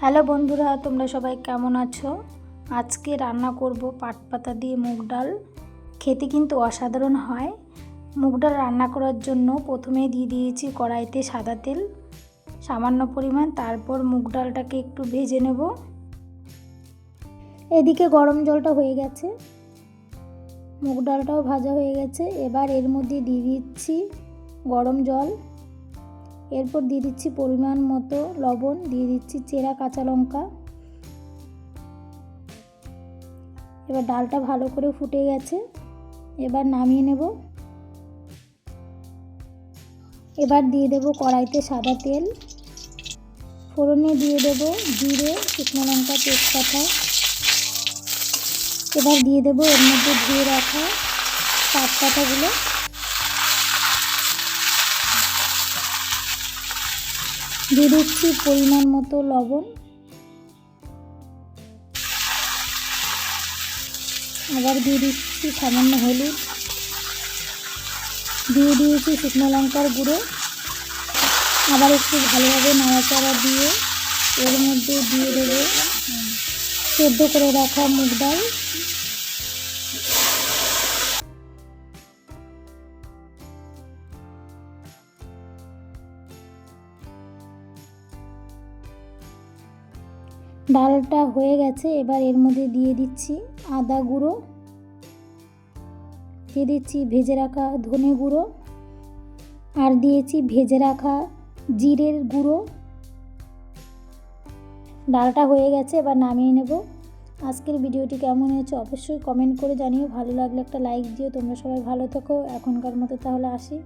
Hello বন্ধুরা, তোমরা সবাই কেমন আছো? আজকে রান্না করব পাট পাতা দিয়ে মুগ ডাল। খেতে কিন্তু অসাধারণ হয়। মুগ ডাল রান্না করার জন্য প্রথমে দিয়ে দিয়েছি কড়াইতে সাদা তেল, সামান্য পরিমাণ, তারপর মুগ ডালটাকে একটু ভেজে নেব। এদিকে গরম জলটা হয়ে গেছে। মুগ ডালটাও ভাজা হয়ে গেছে। এবার এর মধ্যে দিয়ে দিচ্ছি গরম জল। এরপর দিয়ে দিচ্ছি পরিমাণ মতো লবণ, দিয়ে দিচ্ছি চেরা কাঁচা লঙ্কা। এবার ডালটা ভালো করে ফুটে গেছে, এবার নামিয়ে নেব। এবার দিয়ে দেব কড়াইতে সাদা তেল। ফোড়নে দিয়ে দেব জিরে, শুকনো লঙ্কা, তেজপাতা। এবার দিয়ে দেব এর মধ্যে ধুয়ে রাখা পাট পাতাগুলো দিয়ে দিচ্ছি পরিমাণ মতো লবণ। আবার দিয়ে দিচ্ছি সামান্য হলুদ। দিয়ে দিয়েছি শুকনো লঙ্কার গুঁড়ো। আবার একটু ভালোভাবে নাড়াচাড়া দিয়ে এর মধ্যে দিয়ে দেবো। সেদ্ধ করে রাখা মুগ ডাল। ডালটা হয়ে গেছে, এবার এর মধ্যে দিয়ে দিচ্ছি আদা গুঁড়ো। দিয়ে দিচ্ছি ভেজে রাখা ধনে গুঁড়ো। আর দিয়েছি ভেজে রাখা জিরের গুঁড়ো। ডালটা হয়ে গেছে, এবার নামিয়ে নেব। আজকের ভিডিওটি কেমন হয়েছে অবশ্যই কমেন্ট করে জানিও। ভালো লাগলে একটা লাইক দিও। তোমরা সবাই ভালো থেকো। এখনকার মতো তাহলে আসি।